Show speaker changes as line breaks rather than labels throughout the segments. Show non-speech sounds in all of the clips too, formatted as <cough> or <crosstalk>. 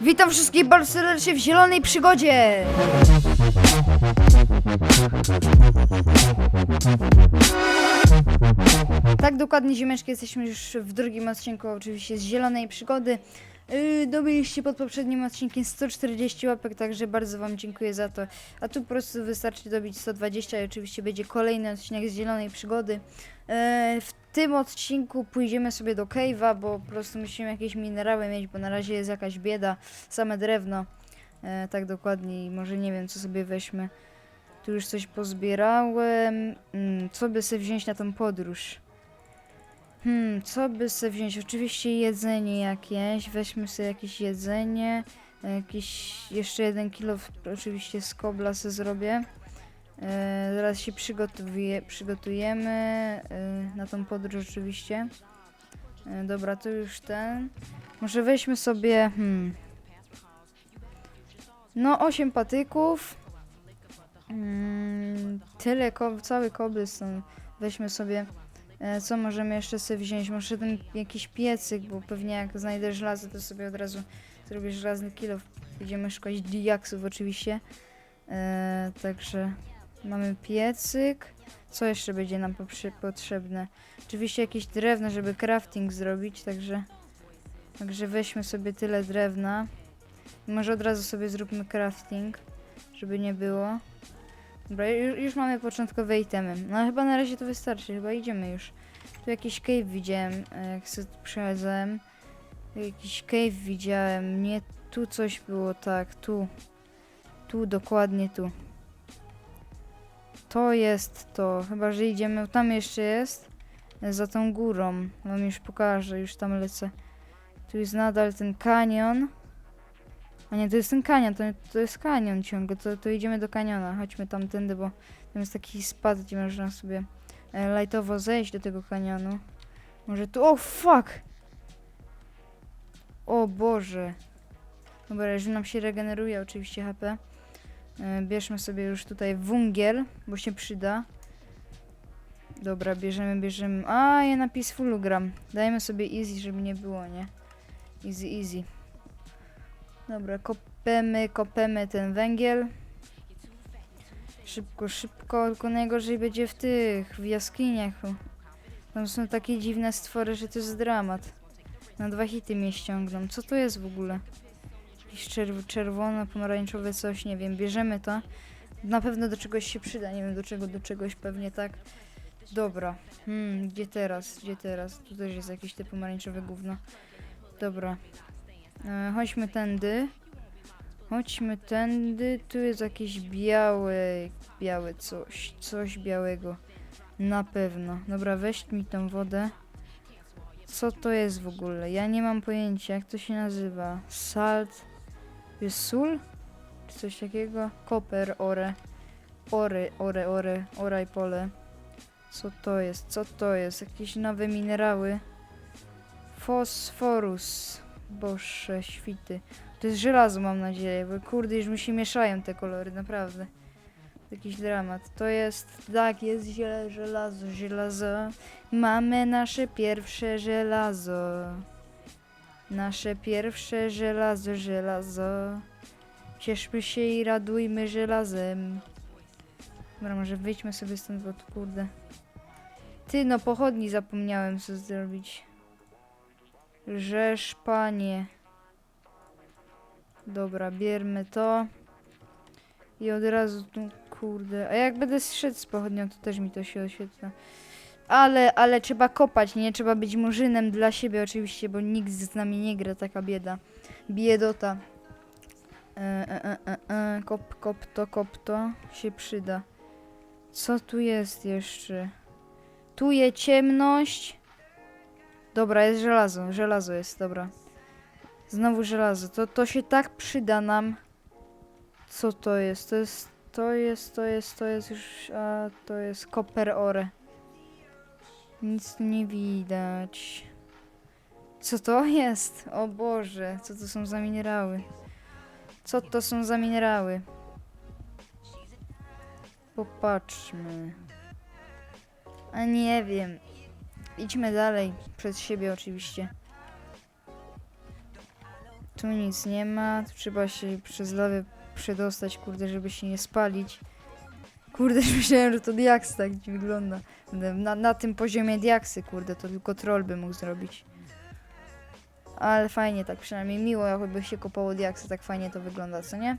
Witam wszystkich bardzo serdecznie w zielonej przygodzie! Tak, dokładnie ziemeczki, jesteśmy już w drugim odcinku oczywiście z zielonej przygody. Yy, dobyliście pod poprzednim odcinkiem 140 łapek, także bardzo wam dziękuję za to. A tu po prostu wystarczy dobić 120 i oczywiście będzie kolejny odcinek z zielonej przygody. Yy, w tym odcinku pójdziemy sobie do cave'a, bo po prostu musimy jakieś minerały mieć, bo na razie jest jakaś bieda, same drewno. E, tak dokładnie może nie wiem co sobie weźmy. Tu już coś pozbierałem. Mm, co by sobie wziąć na tą podróż? Hmm, co by sobie wziąć? Oczywiście jedzenie jakieś. Weźmy sobie jakieś jedzenie. e, Jakiś jeszcze jeden kilo oczywiście z sobie zrobię. E, zaraz się przygotuje, przygotujemy e, na tą podróż oczywiście. E, dobra, to już ten. Może weźmy sobie. Hmm. No, 8 patyków. Mm, tyle, ko cały cobblestone. Weźmy sobie. Co możemy jeszcze sobie wziąć? Może ten jakiś piecyk, bo pewnie jak znajdę żelazo, to sobie od razu zrobię żelazny kilo. Będziemy szukać diaksów oczywiście. Także mamy piecyk. Co jeszcze będzie nam potrzebne? Oczywiście jakieś drewno, żeby crafting zrobić, także... Także weźmy sobie tyle drewna. Może od razu sobie zróbmy crafting, żeby nie było. Dobra, już, już mamy początkowe itemy. No chyba na razie to wystarczy, chyba idziemy już. Tu jakiś cave widziałem, e, jak sobie. Tu Jakiś cave widziałem, nie, tu coś było, tak, tu. Tu, dokładnie tu. To jest to, chyba że idziemy, tam jeszcze jest. Za tą górą, wam już pokażę, już tam lecę. Tu jest nadal ten kanion. A nie, to jest ten kanion, to, to jest kanion ciągle, to, to idziemy do kaniona. Chodźmy tamtędy, bo tam jest taki spad, gdzie można sobie e, lightowo zejść do tego kanionu. Może tu, o fuck! O Boże. Dobra, że nam się regeneruje oczywiście HP. E, bierzmy sobie już tutaj wungiel, bo się przyda. Dobra, bierzemy, bierzemy. A, ja na peacefulu gram. Dajmy sobie easy, żeby nie było, nie? Easy, easy. Dobra, kopemy, kopemy ten węgiel. Szybko, szybko, tylko najgorzej będzie w tych, w jaskiniach. Tam są takie dziwne stwory, że to jest dramat. Na dwa hity mnie ściągną. Co to jest w ogóle? Jakieś czerw czerwone, pomarańczowe coś, nie wiem. Bierzemy to. Na pewno do czegoś się przyda, nie wiem do czego, do czegoś pewnie tak. Dobra. Hmm, gdzie teraz? Gdzie teraz? Tu też jest jakieś te pomarańczowe gówno. Dobra. E, chodźmy tędy. Chodźmy tędy. Tu jest jakieś białe, białe coś. Coś białego. Na pewno. Dobra, weź mi tą wodę. Co to jest w ogóle? Ja nie mam pojęcia, jak to się nazywa. Salt. Jest sól? Czy coś takiego? Koper, ore. Ory, ore, ore, oraj pole. Co to jest? Co to jest? Jakieś nowe minerały. Fosforus. Boże, świty. To jest żelazo, mam nadzieję, bo kurde, już mi się mieszają te kolory, naprawdę. Jakiś dramat. To jest, tak, jest żelazo, żelazo. Mamy nasze pierwsze żelazo. Nasze pierwsze żelazo, żelazo. Cieszmy się i radujmy żelazem. Dobra, może wyjdźmy sobie stąd, bo tu kurde. Ty, no pochodni zapomniałem co zrobić. Rzesz, panie. Dobra, bierzmy to. I od razu tu, kurde. A jak będę szedł z pochodnią, to też mi to się oświetla. Ale, ale trzeba kopać, nie? Trzeba być murzynem dla siebie oczywiście, bo nikt z nami nie gra, taka bieda. Biedota. E, e, e, e, e. Kop, kop to, kop to. Się przyda. Co tu jest jeszcze? Tu jest ciemność. Dobra, jest żelazo. Żelazo jest, dobra. Znowu żelazo. To, to się tak przyda nam. Co to jest? To jest, to jest, to jest, to jest już, a to jest koper ore. Nic nie widać. Co to jest? O Boże, co to są za minerały? Co to są za minerały? Popatrzmy. A nie wiem. Idźmy dalej. Przed siebie oczywiście. tu nic nie ma. Tu trzeba się przez lawę przedostać, kurde, żeby się nie spalić. Kurde, już <laughs> myślałem, że to diaks tak wygląda. Na, na tym poziomie diaksy, kurde, to tylko troll by mógł zrobić. Ale fajnie, tak przynajmniej miło, jakby się kopało diaksy, tak fajnie to wygląda, co nie?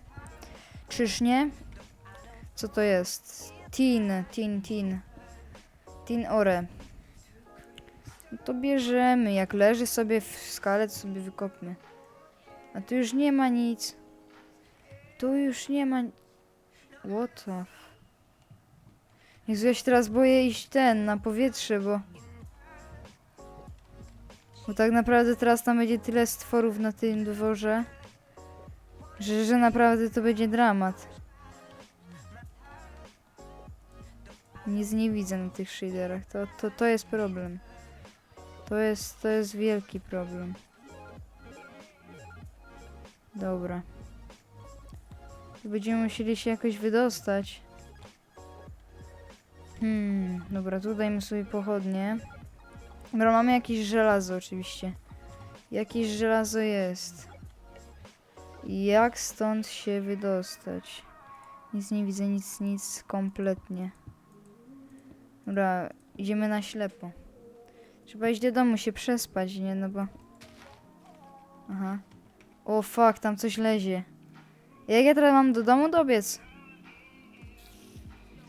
Czyż nie? Co to jest? Tin, tin, tin. Tin ore. No to bierzemy, jak leży sobie w skale, to sobie wykopmy. A tu już nie ma nic. Tu już nie ma... What the... Jezu, ja się teraz boję iść ten, na powietrze, bo... Bo tak naprawdę teraz tam będzie tyle stworów na tym dworze, że, że naprawdę to będzie dramat. Nic nie widzę na tych shaderach, to, to, to jest problem. To jest, to jest wielki problem. Dobra. Będziemy musieli się jakoś wydostać. Hmm, dobra, tu dajmy sobie pochodnie. Dobra, mamy jakieś żelazo oczywiście. Jakieś żelazo jest. Jak stąd się wydostać? Nic nie widzę, nic, nic kompletnie. Dobra, idziemy na ślepo. Trzeba iść do domu się przespać, nie? No bo... Aha. O fuck, tam coś lezie. Jak ja teraz mam do domu dobiec?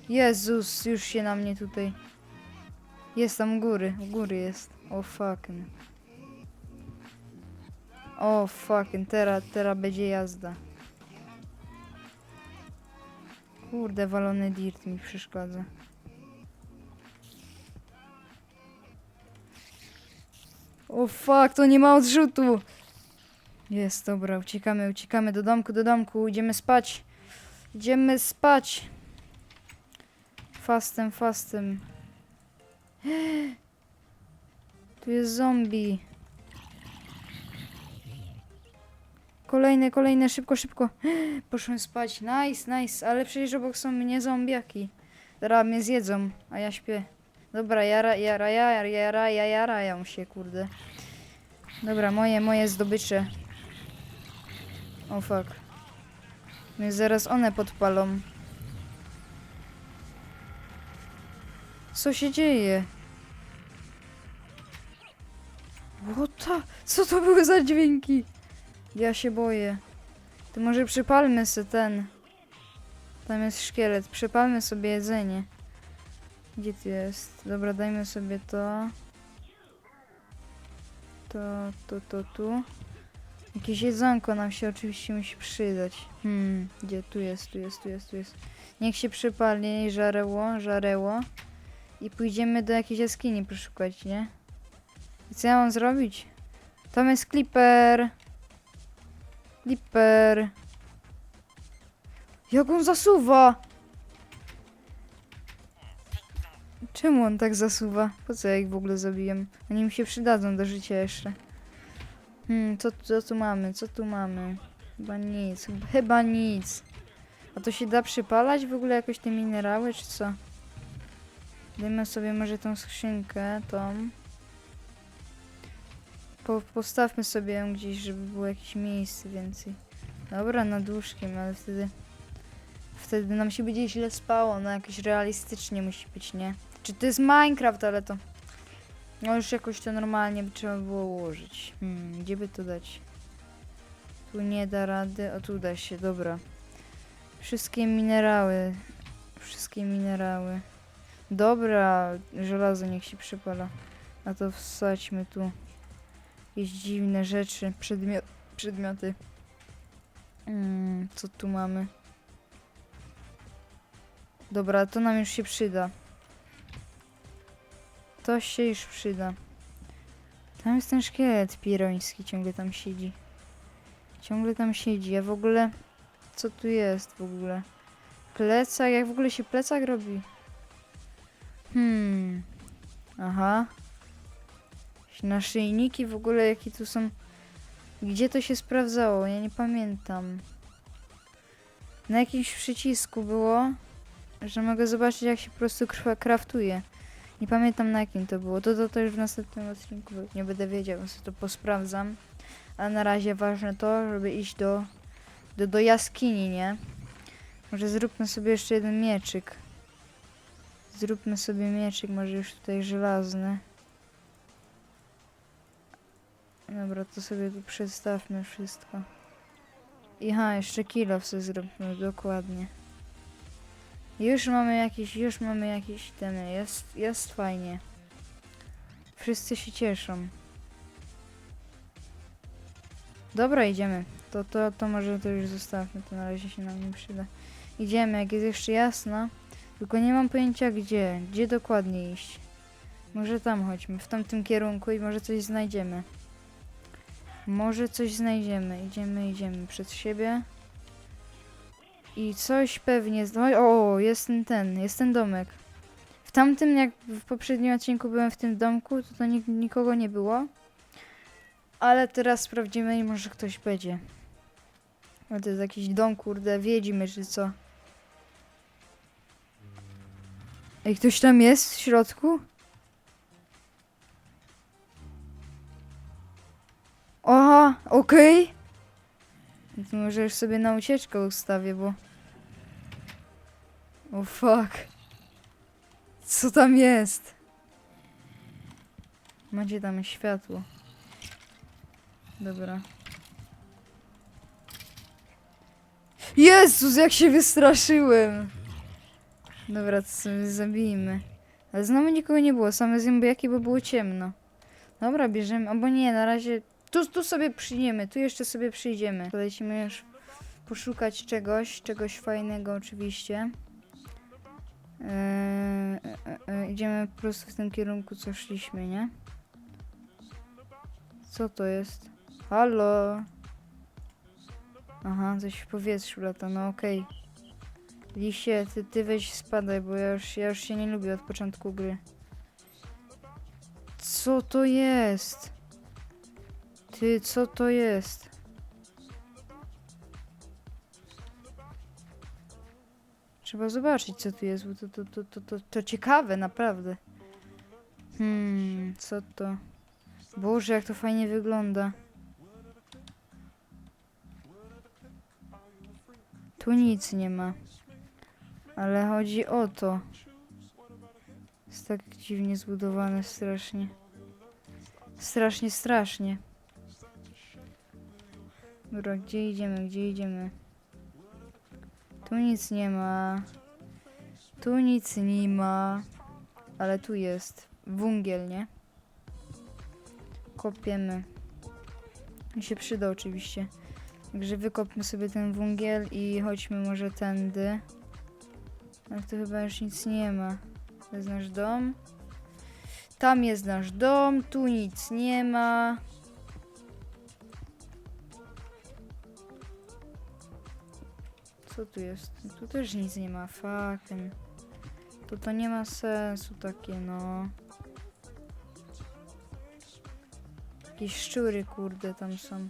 Jezus, już się na mnie tutaj... Jest tam u góry, u góry jest. O fucking. O fucking, teraz, teraz będzie jazda. Kurde, walony dirt mi przeszkadza. O fuck, to nie ma odrzutu. Jest, dobra, uciekamy, uciekamy do domku, do domku, idziemy spać. Idziemy spać. Fastem, fastem. Tu jest zombie. Kolejne, kolejne, szybko, szybko. Poszłem spać. Nice, nice, ale przecież obok są mnie zombiaki. Teraz mnie zjedzą, a ja śpię. Dobra, jara, jara, jara, jara, jara, jarają się, kurde. Dobra, moje, moje zdobycze. O fuck. Mnie zaraz one podpalą. Co się dzieje? The? Co to były za dźwięki? Ja się boję. To może przypalmy sobie ten. Tam jest szkielet. Przypalmy sobie jedzenie. Gdzie to jest? Dobra, dajmy sobie to. To, to, to, tu. Jakieś jedzonko nam się oczywiście musi przydać. Hmm, gdzie? Tu jest, tu jest, tu jest, tu jest. Niech się przypali żareło, żareło. I pójdziemy do jakiejś jaskini poszukać, nie? I co ja mam zrobić? Tam jest Clipper. Clipper. Jak on zasuwa? Czemu on tak zasuwa? Po co ja ich w ogóle zabiję? Oni mi się przydadzą do życia jeszcze. Hmm, co, co tu mamy? Co tu mamy? Chyba nic. Chyba nic. A to się da przypalać w ogóle jakoś te minerały, czy co? Dajmy sobie może tą skrzynkę, tą. Po, postawmy sobie ją gdzieś, żeby było jakieś miejsce więcej. Dobra, nad łóżkiem, ale wtedy... Wtedy nam się będzie źle spało, no jakoś realistycznie musi być, nie? Czy to jest Minecraft, ale to... No już jakoś to normalnie by trzeba było ułożyć. Hmm, gdzie by to dać? Tu nie da rady, o tu da się, dobra. Wszystkie minerały. Wszystkie minerały. Dobra, żelazo niech się przypala. A to wsadźmy tu. Jakieś dziwne rzeczy, przedmio przedmioty. Mm, co tu mamy? Dobra, to nam już się przyda. To się już przyda. Tam jest ten szkielet piroński, ciągle tam siedzi. Ciągle tam siedzi. Ja w ogóle... Co tu jest w ogóle? Plecak? Jak w ogóle się plecak robi? Hmm. Aha. Naszyjniki w ogóle jakie tu są. Gdzie to się sprawdzało? Ja nie pamiętam. Na jakimś przycisku było, że mogę zobaczyć jak się po prostu kraftuje. Nie pamiętam na jakim to było. To, to, to już w następnym odcinku nie będę wiedział, więc to posprawdzam. A na razie ważne to, żeby iść do, do, do jaskini, nie? Może zróbmy sobie jeszcze jeden mieczyk. Zróbmy sobie mieczyk, może już tutaj żelazny. Dobra, to sobie tu przedstawmy wszystko. I ha, jeszcze kilo sobie zróbmy, dokładnie. Już mamy jakiś, już mamy jakiś ten, jest, jest fajnie. Wszyscy się cieszą. Dobra, idziemy. To, to, to może to już zostawmy, to na razie się nam nie przyda. Idziemy, jak jest jeszcze jasno. Tylko nie mam pojęcia gdzie, gdzie dokładnie iść. Może tam chodźmy, w tamtym kierunku i może coś znajdziemy. Może coś znajdziemy. Idziemy, idziemy przed siebie. I coś pewnie... O, jest ten, ten, jest ten domek. W tamtym, jak w poprzednim odcinku byłem w tym domku, to, to nik nikogo nie było. Ale teraz sprawdzimy i może ktoś będzie. To jest jakiś dom, kurde, wiedźmy czy co. Ej, ktoś tam jest w środku? Aha, okej. To może już sobie na ucieczkę ustawię, bo... O fuck. Co tam jest? Macie tam światło. Dobra. Jezus, jak się wystraszyłem! Dobra, to sobie zabijmy. Ale znowu nikogo nie było, same zębiaki, bo było ciemno. Dobra, bierzemy, albo nie, na razie... Tu, tu sobie przyjdziemy, tu jeszcze sobie przyjdziemy. Polecimy już poszukać czegoś, czegoś fajnego oczywiście. Eee, e, e, e, idziemy po prostu w tym kierunku, co szliśmy, nie? Co to jest? Halo? Aha, coś w powietrzu lata, no okej. Lisie, ty, ty weź spadaj, bo ja już, ja już się nie lubię od początku gry. Co to jest? Ty, co to jest? Trzeba zobaczyć, co tu jest, bo to, to, to, to, to, to ciekawe, naprawdę. Hmm, co to? Boże, jak to fajnie wygląda. Tu nic nie ma. Ale chodzi o to. Jest tak dziwnie zbudowane, strasznie. Strasznie, strasznie. Dobra, gdzie idziemy, gdzie idziemy? Tu nic nie ma. Tu nic nie ma. Ale tu jest. Wungiel, nie? Kopiemy. Mi się przyda oczywiście. Także wykopmy sobie ten wungiel i chodźmy może tędy. Ale tu chyba już nic nie ma. To jest nasz dom. Tam jest nasz dom, tu nic nie ma. Co tu jest? Tu też nic nie ma, fucking. To to nie ma sensu takie, no. Jakieś szczury, kurde, tam są.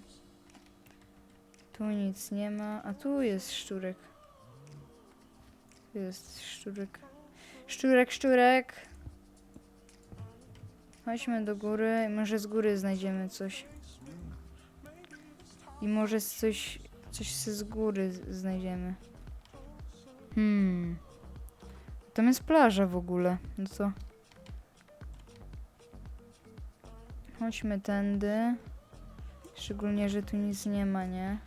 Tu nic nie ma, a tu jest szczurek. Jest szczurek. Szczurek, szczurek. Chodźmy do góry, może z góry znajdziemy coś. I może coś, coś z góry znajdziemy. Hmm. Tam jest plaża w ogóle. No co? Chodźmy tędy. Szczególnie, że tu nic nie ma, nie?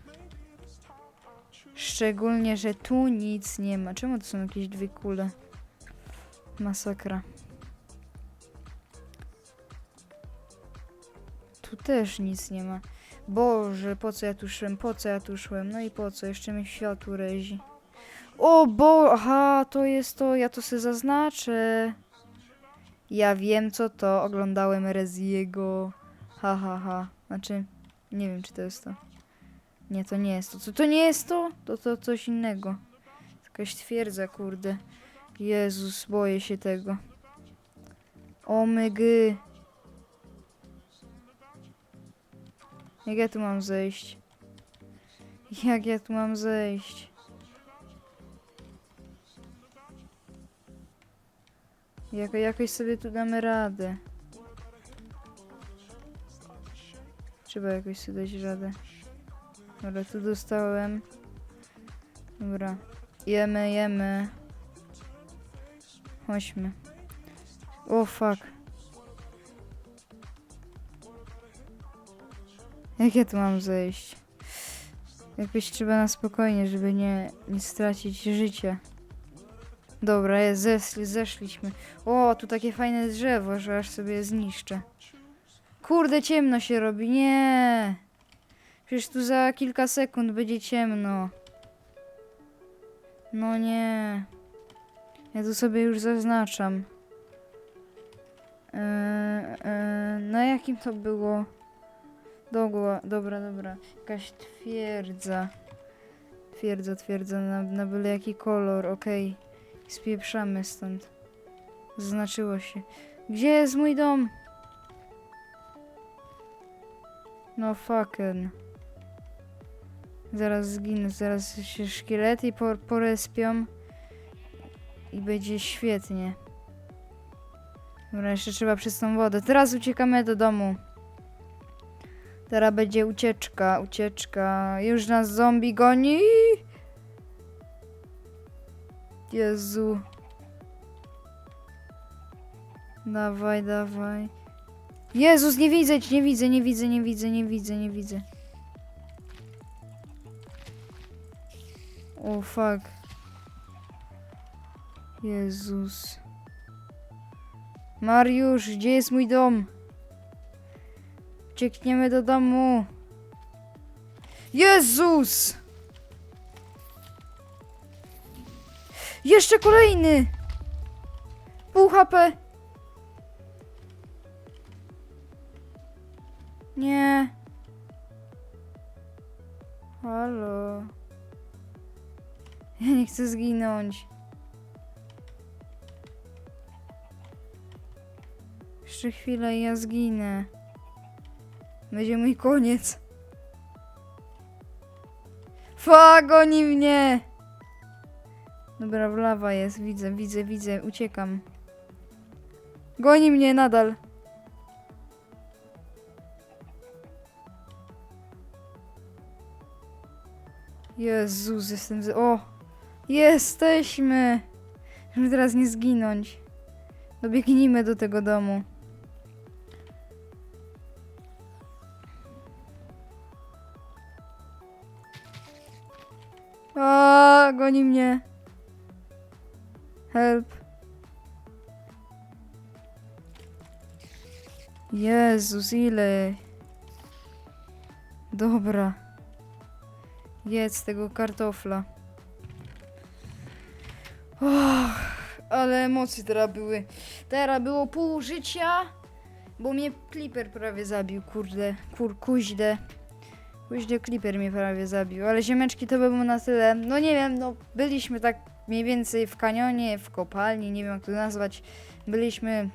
Szczególnie, że tu nic nie ma. Czemu to są jakieś dwie kule? Masakra. Tu też nic nie ma. Boże, po co ja tu szłem? Po co ja tu szłem? No i po co? Jeszcze mi światło rezi. O bo, aha, to jest to, ja to sobie zaznaczę. Ja wiem co to, oglądałem Reziego. Ha, ha, ha. Znaczy, nie wiem czy to jest to. Nie, to nie jest to. Co to nie jest to? To to coś innego. Jakaś twierdza, kurde. Jezus, boję się tego. Omygy. Jak ja tu mam zejść? Jak ja tu mam zejść? Jako, jakoś sobie tu damy radę. Trzeba jakoś sobie dać radę. Dobra, tu dostałem. Dobra. Jemy, jemy. Chodźmy. O fuck. Jak ja tu mam zejść? Jakoś trzeba na spokojnie, żeby nie, nie stracić życia. Dobra, jest, zeszli, zeszliśmy. O, tu takie fajne drzewo, że aż sobie je zniszczę. Kurde, ciemno się robi, nie. Przecież tu za kilka sekund będzie ciemno. No nie. Ja tu sobie już zaznaczam. Eee, eee, na jakim to było? Dogła, dobra, dobra. Jakaś twierdza. Twierdza, twierdza, na, na byle jaki kolor, okej. Spieprzamy stąd. Zaznaczyło się. Gdzie jest mój dom? No fucking. Zaraz zginę, zaraz się szkielety por porespią. I będzie świetnie. Dobra, jeszcze trzeba przez tą wodę. Teraz uciekamy do domu. Teraz będzie ucieczka, ucieczka. Już nas zombie goni. Jezu. Dawaj, dawaj. Jezus, nie widzę nie widzę, nie widzę, nie widzę, nie widzę, nie widzę. O fuck. Jezus. Mariusz, gdzie jest mój dom? Uciekniemy do domu. Jezus! Jeszcze kolejny! Pół HP. Nie. Halo. Ja nie chcę zginąć. Jeszcze chwilę i ja zginę. Będzie mój koniec. Fa, goni mnie! Dobra, lawa jest, widzę, widzę, widzę, uciekam. Goni mnie nadal. Jezus, jestem z... O! Jesteśmy! Żeby teraz nie zginąć. Dobiegnijmy do tego domu. A, goni mnie. Help. Jezus, ile. Dobra. Jedz tego kartofla. Och, ale emocje teraz były. Teraz było pół życia, bo mnie Clipper prawie zabił, kurde. Kur, kuźde. Kuźde Clipper mnie prawie zabił, ale ziemeczki to by było na tyle. No nie wiem, no byliśmy tak mniej więcej w kanionie, w kopalni, nie wiem jak to nazwać. Byliśmy,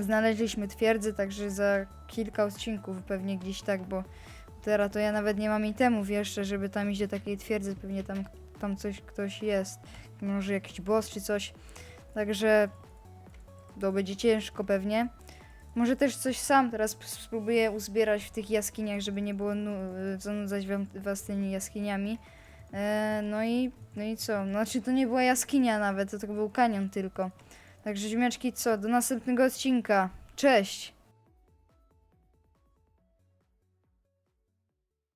znaleźliśmy twierdzę, także za kilka odcinków pewnie gdzieś tak, bo teraz to ja nawet nie mam itemów jeszcze, żeby tam iść do takiej twierdzy, pewnie tam, tam coś, ktoś jest. Może jakiś boss czy coś. Także to będzie ciężko pewnie. Może też coś sam teraz sp- spróbuję uzbierać w tych jaskiniach, żeby nie było nu- zanudzać was tymi jaskiniami. E, no i no i co? Znaczy to nie była jaskinia nawet, to, to był kanion tylko. Także ziomeczki co? Do następnego odcinka. Cześć!